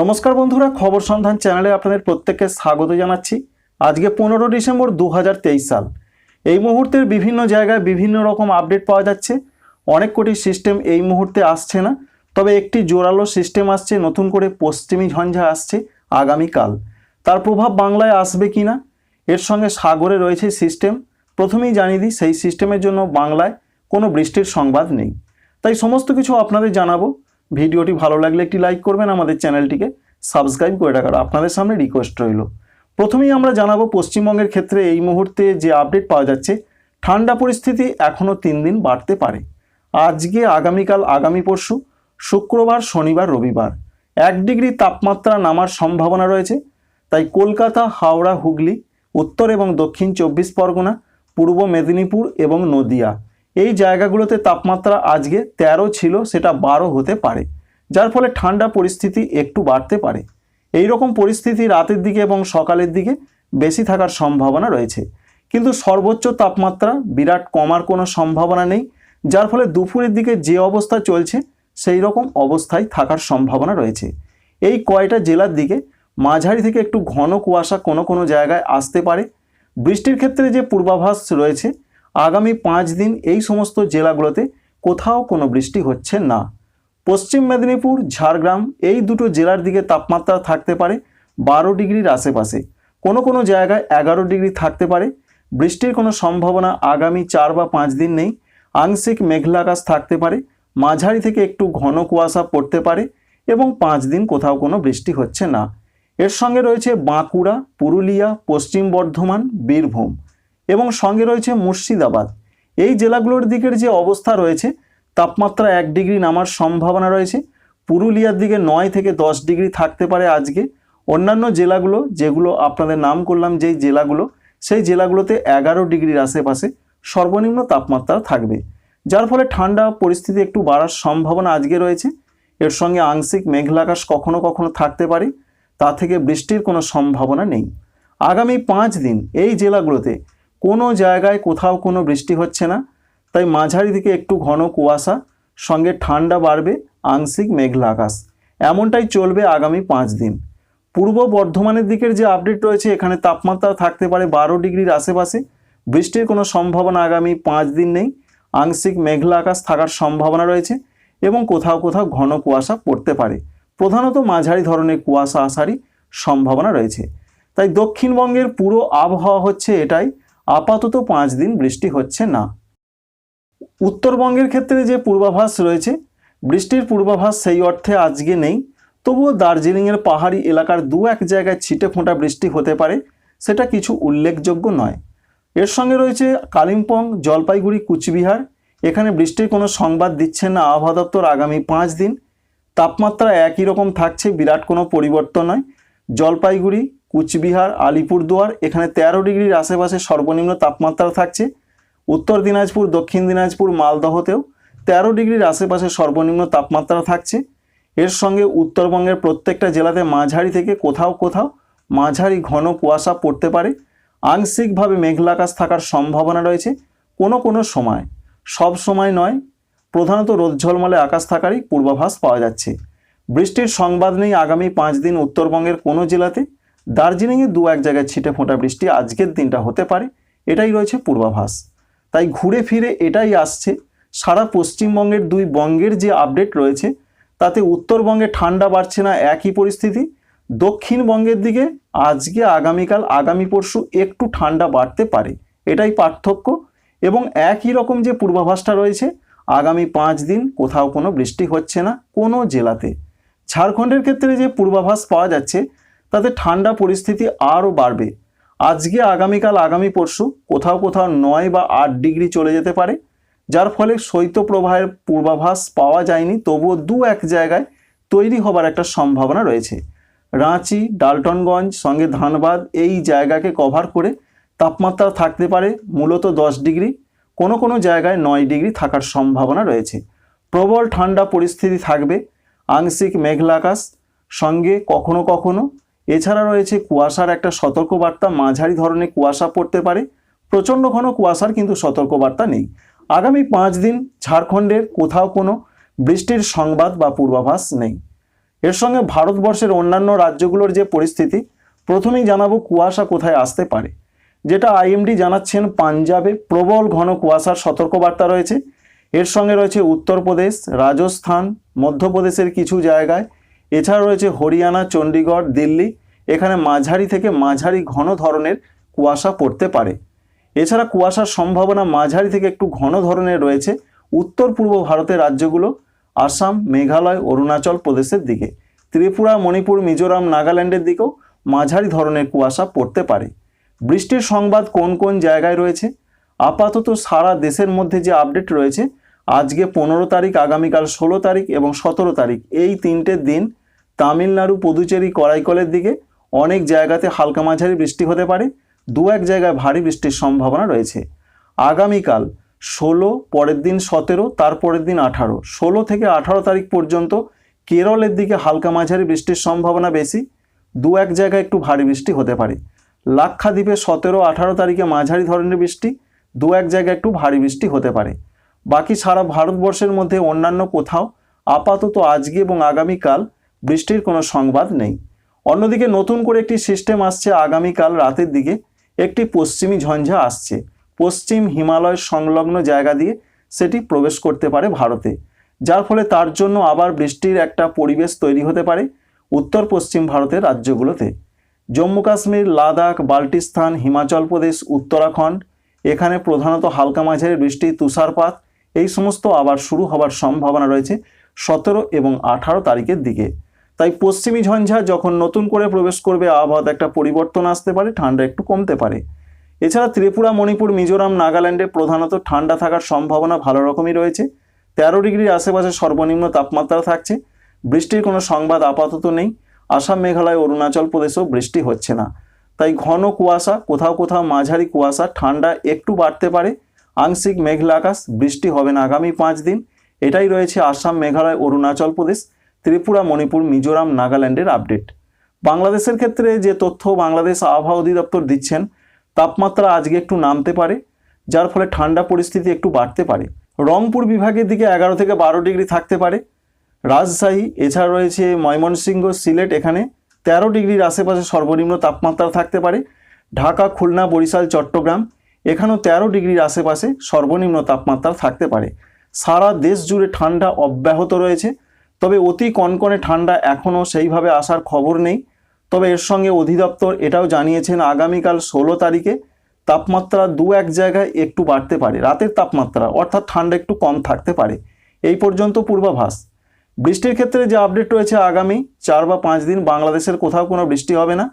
নমস্কার বন্ধুরা, খবর সন্ধান চ্যানেলে আপনাদের প্রত্যেককে স্বাগত জানাচ্ছি। আজকে পনেরো ডিসেম্বর দু হাজার তেইশ সাল। এই মুহূর্তের বিভিন্ন জায়গায় বিভিন্ন রকম আপডেট পাওয়া যাচ্ছে। অনেক কোটি সিস্টেম এই মুহূর্তে আসছে না, তবে একটি জোরালো সিস্টেম আসছে, নতুন করে পশ্চিমী ঝঞ্ঝা আসছে আগামীকাল। তার প্রভাব বাংলায় আসবে কি না? এর সঙ্গে সাগরে রয়েছে সিস্টেম। প্রথমেই জানিয়ে দিই, সেই সিস্টেমের জন্য বাংলায় কোনো বৃষ্টির সংবাদ নেই। তাই সমস্ত কিছু আপনাদের জানাব। ভিডিওটি ভালো লাগলে একটি লাইক করবেন, আমাদের চ্যানেলটিকে সাবস্ক্রাইব করে রাখার আপনাদের সামনে রিকোয়েস্ট রইল। প্রথমেই আমরা জানাব পশ্চিমবঙ্গের ক্ষেত্রে এই মুহূর্তে যে আপডেট পাওয়া যাচ্ছে, ঠান্ডা পরিস্থিতি এখনও তিন দিন বাড়তে পারে। আজকে, আগামীকাল, আগামী পরশু, শুক্রবার, শনিবার, রবিবার, এক ডিগ্রি তাপমাত্রা নামার সম্ভাবনা রয়েছে। তাই কলকাতা, হাওড়া, হুগলি, উত্তর এবং দক্ষিণ চব্বিশ পরগনা, পূর্ব মেদিনীপুর এবং নদিয়া এই জায়গাগুলোতে তাপমাত্রা আজকে তেরো ছিল, সেটা বারো হতে পারে। যার ফলে ঠান্ডা পরিস্থিতি একটু বাড়তে পারে। এই রকম পরিস্থিতি রাতের দিকে এবং সকালের দিকে বেশি থাকার সম্ভাবনা রয়েছে। কিন্তু সর্বোচ্চ তাপমাত্রা বিরাট কমার কোনো সম্ভাবনা নেই, যার ফলে দুপুরের দিকে যে অবস্থা চলছে সেই রকম অবস্থায় থাকার সম্ভাবনা রয়েছে। এই কয়টা জেলার দিকে মাঝারি থেকে একটু ঘন কুয়াশা কোনো কোনো জায়গায় আসতে পারে। বৃষ্টির ক্ষেত্রে যে পূর্বাভাস রয়েছে আগামী পাঁচ দিন এই সমস্ত জেলাগুলোতে কোথাও কোনো বৃষ্টি হচ্ছে না। পশ্চিম মেদিনীপুর, ঝাড়গ্রাম এই দুটো জেলার দিকে তাপমাত্রা থাকতে পারে বারো ডিগ্রির আশেপাশে। কোনো কোনো জায়গায় এগারো ডিগ্রি থাকতে পারে। বৃষ্টির কোনো সম্ভাবনা আগামী চার বা পাঁচ দিন নেই। আংশিক মেঘলা আকাশ থাকতে পারে। মাঝারি থেকে একটু ঘন কুয়াশা পড়তে পারে এবং পাঁচ দিন কোথাও কোনো বৃষ্টি হচ্ছে না। এর সঙ্গে রয়েছে বাঁকুড়া, পুরুলিয়া, পশ্চিম বর্ধমান, বীরভূম। এবং সঙ্গে রয়েছে মুর্শিদাবাদ। এই জেলাগুলোর দিকের যে অবস্থা রয়েছে, তাপমাত্রা এক ডিগ্রি নামার সম্ভাবনা রয়েছে। পুরুলিয়ার দিকে নয় থেকে দশ ডিগ্রি থাকতে পারে আজকে। অন্যান্য জেলাগুলো, যেগুলো আপনাদের নাম করলাম যেই জেলাগুলো, সেই জেলাগুলোতে এগারো ডিগ্রির আশেপাশে সর্বনিম্ন তাপমাত্রা থাকবে। যার ফলে ঠান্ডা পরিস্থিতি একটু বাড়ার সম্ভাবনা আজকে রয়েছে। এর সঙ্গে আংশিক মেঘলাকাশ কখনো কখনো থাকতে পারে। তা থেকে বৃষ্টির কোনো সম্ভাবনা নেই। আগামী পাঁচ দিন এই জেলাগুলোতে কোনো জায়গায় কোথাও কোনো বৃষ্টি হচ্ছে না। তাই মাঝারি দিকে একটু ঘন কুয়াশা, সঙ্গে ঠান্ডা বাড়বে আংশিক মেঘলা আকাশ। এমনটাই চলবে আগামী পাঁচ দিন। পূর্ব বর্ধমানের দিকের যে আপডেট রয়েছে, এখানে তাপমাত্রা থাকতে পারে বারো ডিগ্রির আশেপাশে। বৃষ্টির কোনো সম্ভাবনা আগামী পাঁচ দিন নেই। আংশিক মেঘলা আকাশ থাকার সম্ভাবনা রয়েছে এবং কোথাও কোথাও ঘন কুয়াশা পড়তে পারে। প্রধানত মাঝারি ধরনের কুয়াশা আসারই সম্ভাবনা রয়েছে। তাই দক্ষিণবঙ্গের পুরো আবহাওয়া হচ্ছে এটাই। আপাতত পাঁচ দিন বৃষ্টি হচ্ছে না। উত্তরবঙ্গের ক্ষেত্রে যে পূর্বাভাস রয়েছে, বৃষ্টির পূর্বাভাস সেই অর্থে আজকে নেই। তবুও দার্জিলিংয়ের পাহাড়ি এলাকার দু এক জায়গায় ছিটে ফোঁটা বৃষ্টি হতে পারে, সেটা কিছু উল্লেখযোগ্য নয়। এর সঙ্গে রয়েছে কালিম্পং, জলপাইগুড়ি, কুচবিহার। এখানে বৃষ্টির কোনো সংবাদ দিচ্ছে না আবহাওয়া দপ্তর আগামী পাঁচ দিন। তাপমাত্রা একই রকম থাকছে, বিরাট কোনো পরিবর্তন নয়। জলপাইগুড়ি কুচবিহার, আলিপুরদুয়ার, এখানে তেরো ডিগ্রির আশেপাশে সর্বনিম্ন তাপমাত্রা থাকছে। উত্তর দিনাজপুর, দক্ষিণ দিনাজপুর, মালদহতেও তেরো ডিগ্রির আশেপাশে সর্বনিম্ন তাপমাত্রা থাকছে। এর সঙ্গে উত্তরবঙ্গের প্রত্যেকটা জেলাতে মাঝারি থেকে কোথাও কোথাও মাঝারি ঘন কুয়াশা পড়তে পারে। আংশিকভাবে মেঘলা আকাশ থাকার সম্ভাবনা রয়েছে কোনো কোনো সময়। সব সময় নয়, প্রধানত রোদ ঝলমলে আকাশ থাকারই পূর্বাভাস পাওয়া যাচ্ছে। বৃষ্টির সংবাদ নেই আগামী পাঁচ দিন উত্তরবঙ্গের কোনো জেলাতে। দার্জিলিংয়ে দু এক জায়গায় ছিটে ফোঁটা বৃষ্টি আজকের দিনটা হতে পারে, এটাই রয়েছে পূর্বাভাস। তাই ঘুরে ফিরে এটাই আসছে। সারা পশ্চিমবঙ্গের দুই বঙ্গের যে আপডেট রয়েছে, তাতে উত্তরবঙ্গে ঠান্ডা বাড়ছে না একই পরিস্থিতি। দক্ষিণবঙ্গের দিকে আজকে, আগামীকাল, আগামী পরশু একটু ঠান্ডা বাড়তে পারে, এটাই পার্থক্য। এবং একই রকম যে পূর্বাভাসটা রয়েছে, আগামী পাঁচ দিন কোথাও কোনো বৃষ্টি হচ্ছে না কোনো জেলাতে। ঝাড়খণ্ডের ক্ষেত্রে যে পূর্বাভাস পাওয়া যাচ্ছে তাতে ঠান্ডা পরিস্থিতি আরও বাড়বে। আজকে, আগামীকাল, আগামী পরশু কোথাও কোথাও নয় বা আট ডিগ্রি চলে যেতে পারে, যার ফলে শৈত্যপ্রবাহের পূর্বাভাস পাওয়া যায়নি, তবুও দু এক জায়গায় তৈরি হবার একটা সম্ভাবনা রয়েছে। রাঁচি, ডালটনগঞ্জ সঙ্গে ধানবাদ এই জায়গাকে কভার করে তাপমাত্রা থাকতে পারে মূলত দশ ডিগ্রি। কোনো কোনো জায়গায় নয় ডিগ্রি থাকার সম্ভাবনা রয়েছে। প্রবল ঠান্ডা পরিস্থিতি থাকবে, আংশিক মেঘলা আকাশ সঙ্গে কখনো কখনো এছাড়া রয়েছে কুয়াশার একটা সতর্কবার্তা, মাঝারি ধরনের কুয়াশা পড়তে পারে। প্রচণ্ড ঘন কুয়াশার কিন্তু সতর্কবার্তা নেই। আগামী পাঁচ দিন ঝাড়খণ্ডের কোথাও কোনো বৃষ্টির সংবাদ বা পূর্বাভাস নেই। এর সঙ্গে ভারতবর্ষের অন্যান্য রাজ্যগুলোর যে পরিস্থিতি, প্রথমেই জানাব কুয়াশা কোথায় আসতে পারে। যেটা আইএমডি জানাচ্ছেন, পাঞ্জাবে প্রবল ঘন কুয়াশার সতর্কবার্তা রয়েছে। এর সঙ্গে রয়েছে উত্তরপ্রদেশ, রাজস্থান, মধ্যপ্রদেশের কিছু জায়গায় এছাড়া রয়েছে হরিয়ানা চণ্ডীগড় দিল্লি। এখানে মাঝারি থেকে মাঝারি ঘন ধরনের কুয়াশা পড়তে পারে। এছাড়া কুয়াশার সম্ভাবনা মাঝারি থেকে একটু ঘন ধরনের রয়েছে উত্তর পূর্ব ভারতের রাজ্যগুলো, আসাম, মেঘালয়, অরুণাচল প্রদেশের দিকে। ত্রিপুরা, মণিপুর, মিজোরাম, নাগাল্যান্ডের দিকেও মাঝারি ধরনের কুয়াশা পড়তে পারে। বৃষ্টির সংবাদ কোন কোন জায়গায় রয়েছে? আপাতত সারা দেশের মধ্যে যে আপডেট রয়েছে, আজকে পনেরো তারিখ, আগামীকাল ষোলো তারিখ এবং সতেরো তারিখ, এই তিনটে দিন তামিলনাড়ু পুদুচেরি করাইকলের দিকে অনেক জায়গাতে হালকা মাঝারি বৃষ্টি হতে পারে। দু এক জায়গায় ভারী বৃষ্টির সম্ভাবনা রয়েছে। আগামীকাল ষোলো, পরের দিন সতেরো তারপরের দিন আঠারো। ষোলো থেকে আঠারো তারিখ পর্যন্ত কেরলের দিকে হালকা মাঝারি বৃষ্টির সম্ভাবনা বেশি। দু এক জায়গায় একটু ভারী বৃষ্টি হতে পারে। লাক্ষাদ্বীপে সতেরো, আঠারো তারিখে মাঝারি ধরনের বৃষ্টি। দু এক জায়গায় একটু ভারী বৃষ্টি হতে পারে। বাকি সারা ভারতবর্ষের মধ্যে অন্যান্য কোথাও আপাতত আজকে এবং আগামীকাল বৃষ্টির কোনো সংবাদ নেই। অন্যদিকে নতুন করে একটি সিস্টেম আসছে আগামীকাল রাতের দিকে। একটি পশ্চিমী ঝঞ্ঝা আসছে। পশ্চিম হিমালয় সংলগ্ন জায়গা দিয়ে সেটি প্রবেশ করতে পারে ভারতে। যার ফলে তার জন্য আবার বৃষ্টির একটা পরিবেশ তৈরি হতে পারে উত্তর পশ্চিম ভারতের রাজ্যগুলোতে। জম্মু কাশ্মীর, লাদাখ, বাল্টিস্তান, হিমাচল প্রদেশ, উত্তরাখণ্ড, এখানে প্রধানত হালকা মাঝারি বৃষ্টি, তুষারপাত, এই সমস্ত আবার শুরু হবার সম্ভাবনা রয়েছে সতেরো এবং আঠারো তারিখের দিকে। তাই পশ্চিমী ঝঞ্ঝা যখন নতুন করে প্রবেশ করবে, আবহাওয়াতে একটা পরিবর্তন আসতে পারে, ঠান্ডা একটু কমতে পারে। এছাড়া ত্রিপুরা, মণিপুর, মিজোরাম, নাগাল্যান্ডে প্রধানত ঠান্ডা থাকার সম্ভাবনা ভালো রকমই রয়েছে। তেরো ডিগ্রির আশেপাশে সর্বনিম্ন তাপমাত্রা থাকছে। বৃষ্টির কোনো সংবাদ আপাতত নেই। আসাম, মেঘালয়, অরুণাচল প্রদেশেও বৃষ্টি হচ্ছে না। তাই ঘন কুয়াশা, কোথাও কোথাও মাঝারি কুয়াশা, ঠান্ডা একটু বাড়তে পারে। আংশিক মেঘলা আকাশ, বৃষ্টি হবে না আগামী পাঁচ দিন। এটাই রয়েছে আসাম, মেঘালয়, অরুণাচল প্রদেশ। ত্রিপুরা, মণিপুর, মিজোরাম, নাগাল্যান্ডের আপডেট। বাংলাদেশের ক্ষেত্রে যে তথ্য বাংলাদেশ আবহাওয়া অধিদপ্তর দিচ্ছেন, তাপমাত্রা আজকে একটু নামতে পারে, যার ফলে ঠান্ডা পরিস্থিতি একটু বাড়তে পারে। রংপুর বিভাগের দিকে এগারো থেকে বারো ডিগ্রি থাকতে পারে। রাজশাহী, এছাড়া রয়েছে ময়মনসিংহ, সিলেট, এখানে তেরো ডিগ্রির আশেপাশে সর্বনিম্ন তাপমাত্রা থাকতে পারে। ঢাকা, খুলনা, বরিশাল, চট্টগ্রাম, এখানেও তেরো ডিগ্রির আশেপাশে সর্বনিম্ন তাপমাত্রা থাকতে পারে। সারা দেশ জুড়ে ঠান্ডা অব্যাহত রয়েছে। তবে অতি কনকনে ঠান্ডা এখনও সেইভাবে আসার খবর নেই। তবে এর সঙ্গে অধিদপ্তর এটাও জানিয়েছেন, আগামীকাল ষোলো তারিখে তাপমাত্রা দু এক জায়গায় একটু বাড়তে পারে, রাতের তাপমাত্রা, অর্থাৎ ঠান্ডা একটু কম থাকতে পারে। এই পর্যন্ত পূর্বাভাস। বৃষ্টির ক্ষেত্রে যে আপডেট রয়েছে আগামী চার বা পাঁচ দিন, বাংলাদেশের কোথাও কোনো বৃষ্টি হবে না।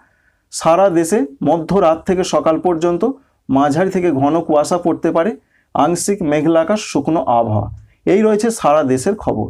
সারা দেশে মধ্যরাত থেকে সকাল পর্যন্ত মাঝারি থেকে ঘন কুয়াশা পড়তে পারে। আংশিক মেঘলা আকাশ, শুকনো আবহাওয়া। এই রয়েছে সারা দেশের খবর।